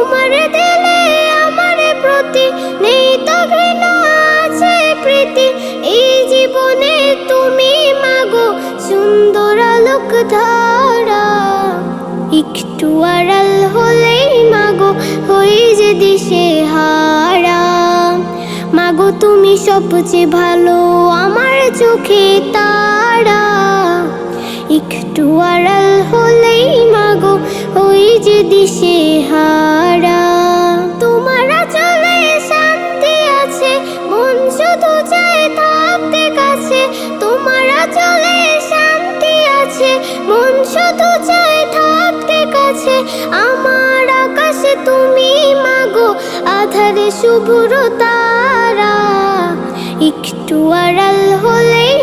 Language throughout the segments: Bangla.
তোমার দিলে আমার প্রতি নেই ঘৃণা আছে প্রীতি। এই জীবনে তুমি মাগো সুন্দর আলোক ধারা। একটু আড়াল হলেই মাগো হই যে দিশে হারা। মাগো তুমি সবচেয়ে ভালো আমার চোখে তারা। একটু আড়াল হলেই মাগো দিশে হারা। তোমারা চলে শান্তি আছে, মন শুধু চায় থাকতে কাছে। তোমারা চলে শান্তি আছে, মন শুধু চায় থাকতে কাছে। আমার আকাশে তুমি মাগো, আধারে শুভ্র তারা। একটু আড়াল হলেই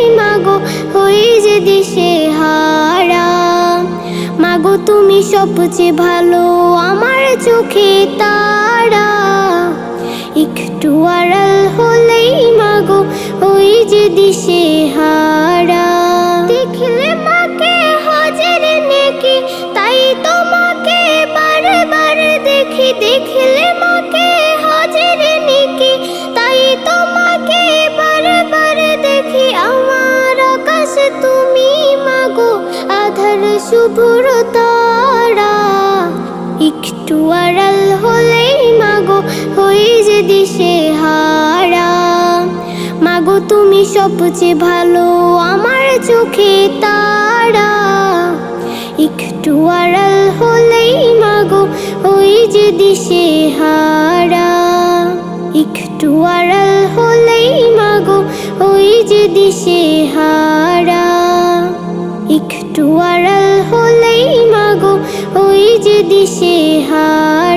মাগো তুমি সবচেয়ে ভালো, আমার চোখে তারা। একটু আড়াল হলেই মাগো, ওই যে দিশে হারা দেখলে মাকে হাজার নেকি, তাই তোমাকে বারবার দেখি দেখলে শুভ্র তারা একটু আড়াল হলেই মাগো, হই যে দিশে হারা। মাগো, তুমি সবচেয়ে ভালো আমার চোখে তারা। একটু আড়াল হলেই মাগো ওই যে দিশে হারা। একটু আড়াল হলেই মাগো ওই যে দিশে হারা। একটু আড়াল হলেই মাগো ওই যে দিশে হারা।